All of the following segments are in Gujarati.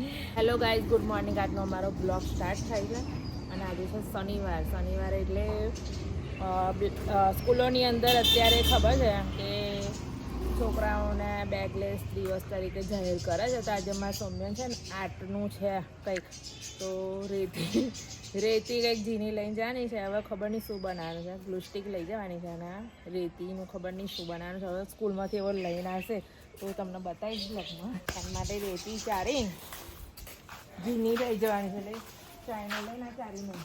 હેલો ગાઈઝ ગુડ મોર્નિંગ આજનો અમારો બ્લોગ સ્ટાર્ટ થાય છે. અને આજે છે શનિવાર. શનિવાર એટલે સ્કૂલોની અંદર અત્યારે ખબર છે કે છોકરાઓને બેગલેસ દિવસ તરીકે જાહેર કરે છે. તો આજે મારા સૌમ્યન છે ને આર્ટનું છે કંઈક. તો રેતી રેતી કંઈક ઝીની લઈને જવાની છે. હવે ખબર નહીં શું બનાવવાનું છે. ગ્લુસ્ટિક લઈ જવાની છે અને રેતીનું ખબર નહીં શું બનાવવાનું છે. હવે સ્કૂલમાંથી એવો લઈને આવશે. તો તમને બતાવીશ લગ્ન એના માટે રેતી ચારી ઝીણી લઈ જવાની છે એટલે ચાઇનો લઈને આ ચારી નહીં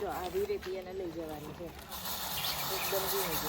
જો આવી રેતી એને લઈ જવાની છે. એકદમ ઝીણી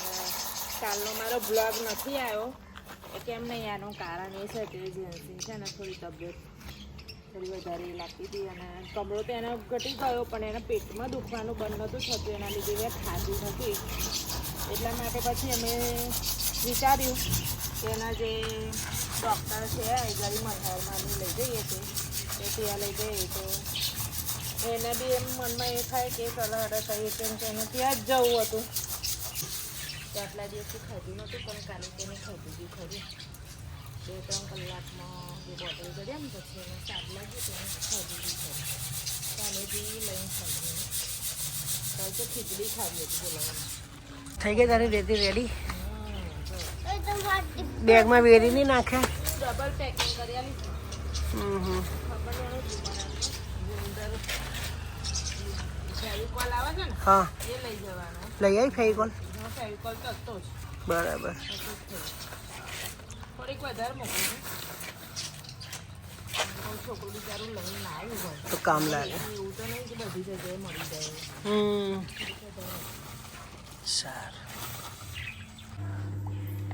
અને કાલનો મારો બ્લોગ નથી આવ્યો એ કેમ નહીં આનું કારણ એ છે કે જેન્સી છે ને થોડી તબિયત થોડી વધારે લાગતી હતી અને કમળો તો એનો ઘટી ગયો, પણ એના પેટમાં દુખવાનું બંધ નહોતું થતું, એના લીધે મેં ખાધું નથી. એટલા માટે પછી અમે વિચાર્યું કે એના જે ડૉક્ટર છે, એ ગરી મલ્હારમાં લઈ જઈએ છીએ. એ ત્યાં લઈ જઈએ તો એને બી એમ મનમાં એ થાય કે ચલો થઈ કહીએ કેમ કે એને ત્યાં જ જવું હતું. આટલા દિવસથી ખાધું નહોતું, પણ કાલે તેને ખાધું બી ખરું. બે ત્રણ કલાકમાં જે બોટલ કરી ને પછી એને સાદ લાગ્યું તો એને ખરીદી ખરું કાલે લઈને ખાધી કાલે તો ખીચડી ખાવી હતી બોલાવવાની. થઈ ગઈ તારી રેતી રેડી બેગમાં વેરી નહીં નાખે ડબલ પેકિંગ કરી આલી ફેવિકોલ આવે છે ને હા. એ લઈ જવાનો. લઈ આવી ફેવિકોલ. ફેવિકોલ તો હતો જ. બરાબર. તે. કામ લાગે. સારું.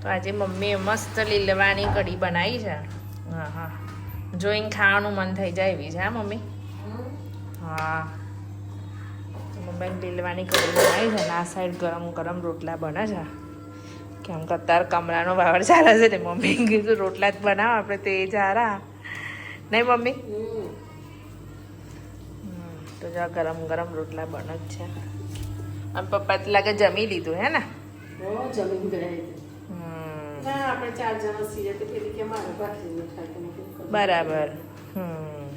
તો આજે મમ્મીએ મસ્ત લીલવાની કઢી બનાવી છે. હા હા. જોઈને ખાવાનું મન થઈ જાય એવી છે હા મમ્મી? હા. તો મમ્મીને લીલવાની કઢી બનાવી છે ને આ સાઈડ ગરમ ગરમ રોટલા બને છે. કેમ કે અત્યારે કમરાનો વાવડ ચાલે છે ને મમ્મી. કીધું રોટલા જ બનાવો આપણે તે જારા. નહીં મમ્મી? તો જો ગરમ ગરમ રોટલા બને જ છે. આમ પપ્પા તો લાગે જમી લીધું હે ને? ગયા ના આપણે ચાર જણા તો પેલી કે મારે. બરાબર. હમ.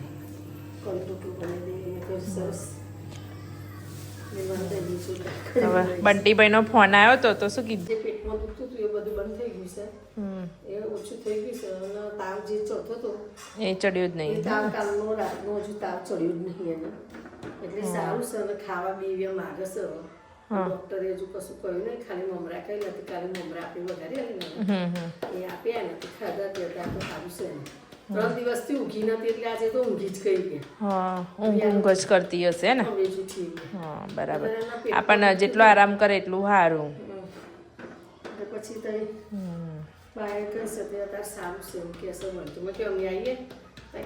કઢી બંટીભાઈ હવે બંટીભાઈનો ફોન આવ્યો તો તો શું કીધું? પેટમાં દુખતું હતું એ બધું બંધ થઈ ગયું છે. એ ઓછું થઈ ગયું છે. અને તાવ જે ચડતો હતો એ ચડ્યું જ નહીં. તાવ કાલનો રાતનો હજુ તાવ ચડ્યું જ નહીં એને. એટલે સારું છે અને ખાવા બી માગે છે ડોક્ટરે હજુ કશું કહ્યું નહીં ખાલી મમરા કઈ નથી કાલે મમરા આપી ને હમ એ આપ્યા નથી ખાધા ત્યાં તો સારું છે. ત્રણ દિવસથી ઊંઘી નથી એટલે આજે તો ઊંઘી જ ગઈ કે હા ઊંઘ ઊંઘ જ કરતી હશે ને. હા બરાબર. આપણને જેટલો આરામ કરે એટલું સારું. પછી તઈ બાય બહાર કહેશે તે અત્યારે સારું છે એમ કે મને. મળતું મેં કે અમે આવીએ.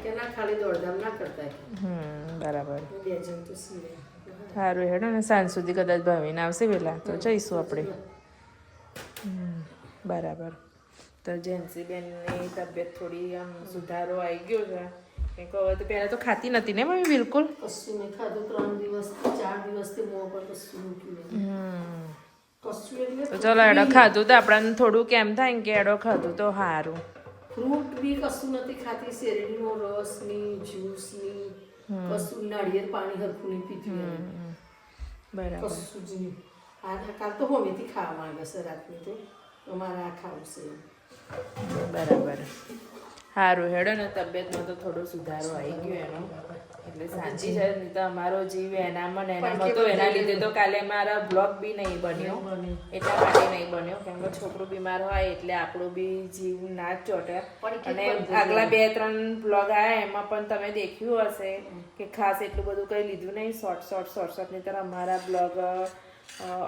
કે ના ખાલી દોડધામ ના કરતા હમ બરાબર. બે જણ તો સારું હેડો ને સાંજ સુધી કદાચ ભાવીને આવશે વહેલા તો જઈશું આપણે. બરાબર. તો જેન્સીબેનની તબિયત થોડી આમ સુધારો આવી ગયો છે. હવે તો પહેલાં તો ખાતી નથી ને મમ્મી બિલકુલ? કશું નહીં ખાધું ત્રણ દિવસ ચાર દિવસથી મોં પર કશું મૂક્યું તો ચલો એડો ખાધું તો આપણને થોડું કેમ થાય કે એડો ખાધું તો સારું ફ્રૂટ બી કશું નથી ખાતી શેરડીનો રસની જ્યુસની કશું નાળિયેર પાણી હરખું નહીં પીતું બરાબર. કશું જ નહીં. આ કાલ તો હોમેથી ખાવા માંગે છે રાતની તો. આ બરાબર. સારું હેડો ને તબિયતમાં તો થોડો સુધારો આવી ગયો એનો. એટલે સાચી છે નહીં તો અમારો જીવ એનામાં એનામાં તો એના લીધે તો કાલે મારા બ્લોગ બી નહીં બન્યો. એટલા માટે નહીં બન્યો કેમ કે છોકરો બીમાર હોય એટલે આપણો બી જીવ ના જ ચોટે. અને આગલા બે ત્રણ બ્લોગ આવ્યા એમાં પણ તમે દેખ્યું હશે કે ખાસ એટલું બધું કંઈ લીધું નહીં. શોર્ટ શોર્ટ શોર્ટ શોર્ટ નહીં તો અમારા બ્લોગ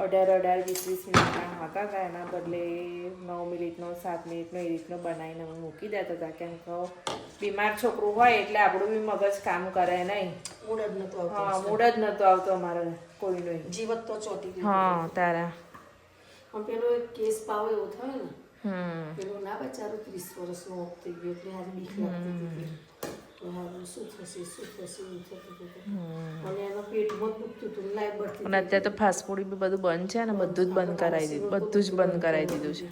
અઢાર અઢાર વીસ વીસ મિનિટના હતા હતા એના બદલે નવ મિનિટનો સાત મિનિટનો એ રીતનો બનાવીને અમે મૂકી દેતા હતા. કેમ કે બીમાર છોકરું હોય એટલે આપણું બી મગજ કામ કરે નહીં. મૂડ જ નતો આવતો. હા મૂડ જ નહોતો આવતો અમારે કોઈનો. જીવત તો ચોટી હા તારા. પણ પેલો એક કેસ પાવો એવો થયો ને પેલો ના બચારો ત્રીસ વર્ષનો થઈ ગયો એટલે આજે બીક લાગતી હતી. અને અને અત્યારે તો ફાસ્ટફૂડ બી બધું બંધ છે ને બધું જ બંધ કરાવી દીધું બધું જ બંધ કરાવી દીધું છે.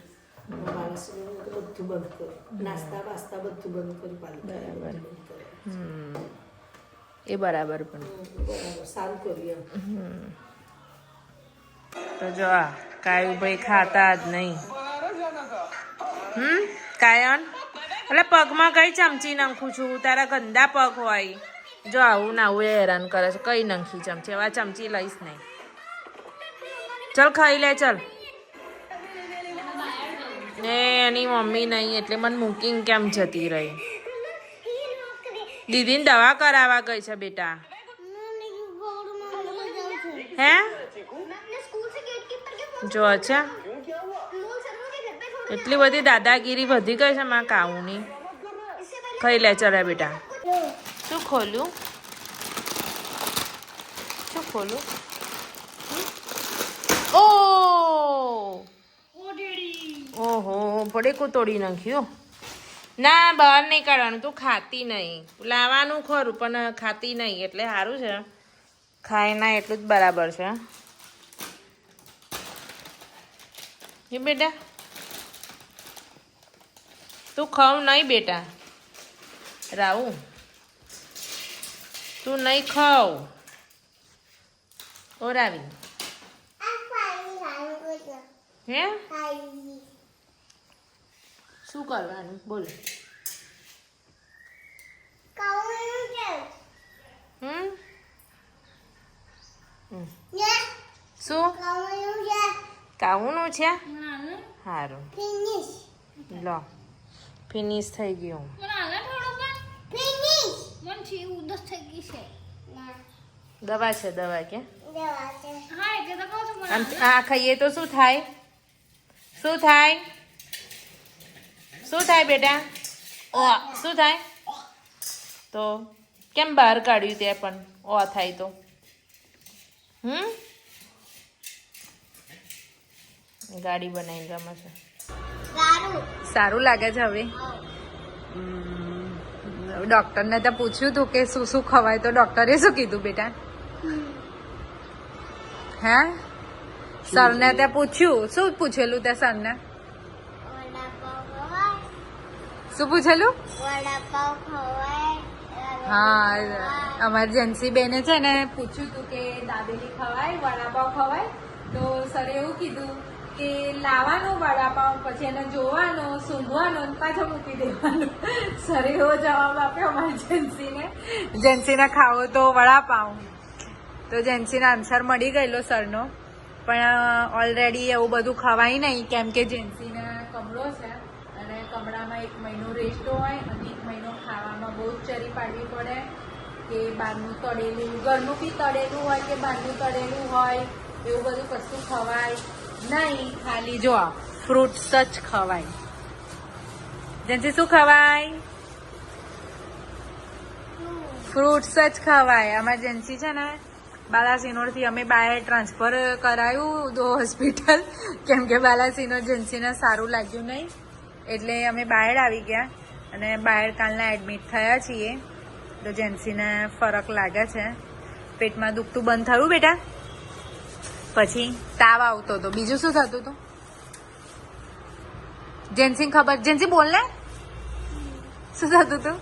બધું બંધ કર્યું નાસ્તા બાસ્તા બધું બંધ કર્યું બરાબર. હમ. એ બરાબર પણ. સારું કર્યું તો જો આ કાયુ ભાઈ ખાતા જ નહીં. હમ કાયન? એટલે પગમાં કઈ ચમચી નાખું છું તારા ગંદા પગ હોય જો આવું ના આવું હેરાન કરે છે કઈ નાખી ચમચી હવે ચમચી લઈશ નહીં ચલ ખાઈ લે ચલ ને એની મમ્મી નહીં એટલે મને મૂકીને કેમ જતી રહી દીદીને દવા કરાવવા ગઈ છે બેટા હે જો છે એટલી બધી દાદાગીરી વધી ગઈ છે માં કાઉની. ખાઈ લે ચલે બેટા. શું ખોલ્યું? શું ખોલું? ઓ ઓહો! પડેકું તોડી નાખ્યું. ના, બહાર નહીં કાઢવાનું તું ખાતી નહીં. લાવવાનું ખરું, પણ ખાતી નહીં, એટલે સારું છે. ખાય ના એટલું જ બરાબર છે. એ બેટા? તું ખાવ નહીં બેટા. રાહુ તું નહીં ખાવ ઓ રાવી. હે? શું કરવાનું? બોલ. હમ? હમ. શું? કાઉનું છે. સારું લો. ફિનિશ થઈ ગયું. દવા છે દવા કે? આ ખાઈએ તો શું થાય? શું થાય? શું થાય બેટા? ઓ શું થાય? તો કેમ બહાર કાઢ્યું તે પણ? ઓ થાય તો. હમ? ગાડી બનાવીને ગમે છે. સારું. લાગે છે હવે. ડોક્ટરને તો પૂછ્યું તું કે શું શું ખવાય તો ડોક્ટરે શું કીધું બેટા? હે? સરને તે પૂછ્યું. શું પૂછેલું તે સરને? શું પૂછેલું? હા અમારી જેન્સી બેને છે ને પૂછ્યું તું કે દાબેલી ખવાય વડાપાવ ખવાય? તો સરે એવું કીધું કે લાવવાનો વડાપાઉં પછી એને જોવાનો, સૂંઘવાનો પાછો મૂકી દેવાનો. સરે, એવો જવાબ આપ્યો અમારી જેન્સીને. જેન્સીને ખાવો તો વડાપાઉં. તો જેન્સીને આન્સર મળી ગયેલો સરનો. પણ ઓલરેડી એવું બધું ખવાય નહીં, કેમ કે જેન્સીને કમળો છે. અને કમળામાં એક મહિનો રેસ્ટ હોય અને એક મહિનો ખાવામાં બહુ જ ચરી પાડવી પડે. કે બહારનું તળેલું, ઘરનું બી તળેલું હોય કે બહારનું તળેલું હોય એવું બધું કશું ખવાય નહીં. ખાલી જો ફ્રૂટ્સ જ ખવાય. જેનથી શું ખવાય? ફ્રૂટ્સ જ ખવાય. અમારી જેન્સી છે ને બાલાસિનોરથી અમે બાય ટ્રાન્સફર કરાયું દો હોસ્પિટલ. કેમ કે બાલાસિનોર જેન્સીને સારું લાગ્યું નહીં. એટલે અમે બહાર આવી ગયા અને બહાર કાલના એડમિટ થયા છીએ. તો જેન્સીને ફરક લાગે છે. પેટમાં દુખતું બંધ થયું બેટા? પછી તાવ આવતો હતો બીજું શું થતું હતું જેન્સી ખબર? જેન્સી બોલ ને. શું થતું હતું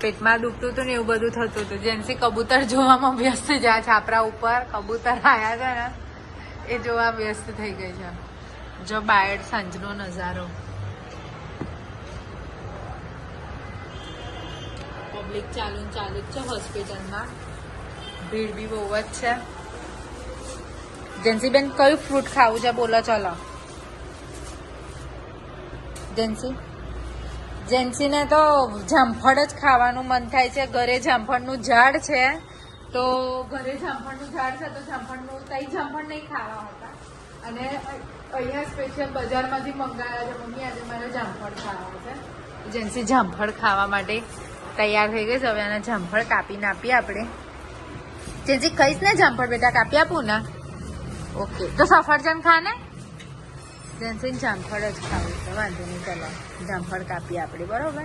પેટમાં દુખતું હતું ને એવું બધું થતું હતું જેન્સી કબૂતર જોવામાં વ્યસ્ત જાય છાપરા ઉપર કબૂતર આવ્યા છે ને, એ જોવા વ્યસ્ત થઈ ગઈ છે. જો બાયડ સાંજનો નજારો. પબ્લિક ચાલુ ચાલુ જ છે હોસ્પિટલમાં. ભીડ બી બહુ જ છે. જેન્સીબેન, કયું ફ્રૂટ ખાવું છે? બોલો, ચલો. જેન્સી? જેન્સીને તો જામફળ જ ખાવાનું મન થાય છે. ઘરે જામફળનું ઝાડ છે. તો ઘરે જામફળનું ઝાડ છે, તો જામફળનું તઈ જામફળ નહીં ખાવા હતા. અને અહીંયા સ્પેશિયલ બજારમાંથી મંગાવ્યા છે, મમ્મી, આજે મારે જામફળ ખાવા છે. જેન્સી જામફળ ખાવા માટે તૈયાર થઈ ગઈ છે. હવે આને જામફળ કાપીને આપીએ આપણે. જેન્સી કહીશ ને જામફળ બેટા કાપી આપું ને. ઓકે. તો સફરજન ખાને? જેન્સીન જામફળ જ ખાવું છે, વાંધો નહીં, ચલો. જામફળ કાપીએ આપણે, બરોબર?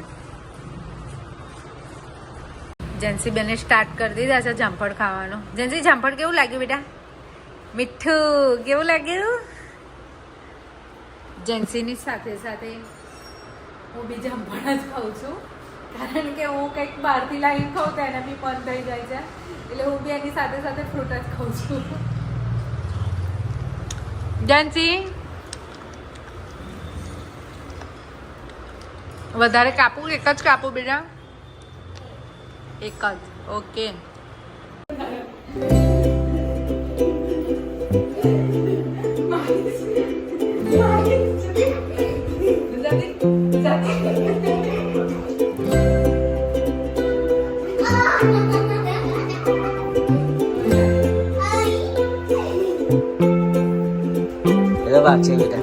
જેન્સી બેને સ્ટાર્ટ કરી દીધા છે જામફળ ખાવાનું. જેન્સી, જામફળ કેવું લાગ્યું બેટા? મીઠું. કેવું લાગ્યું? જેન્સીની સાથે સાથે હું બી જામફળ જ ખાઉં છું. કારણ કે હું કંઈક બહારથી લાવીને ખાઉં તો એને બી મન થઈ જાય છે. એટલે હું બી એની સાથે સાથે ફ્રૂટ જ ખાઉં છું. જાનસી વધારે કાપું? એક જ કાપું બેટા? એક જ. ઓકે. એનો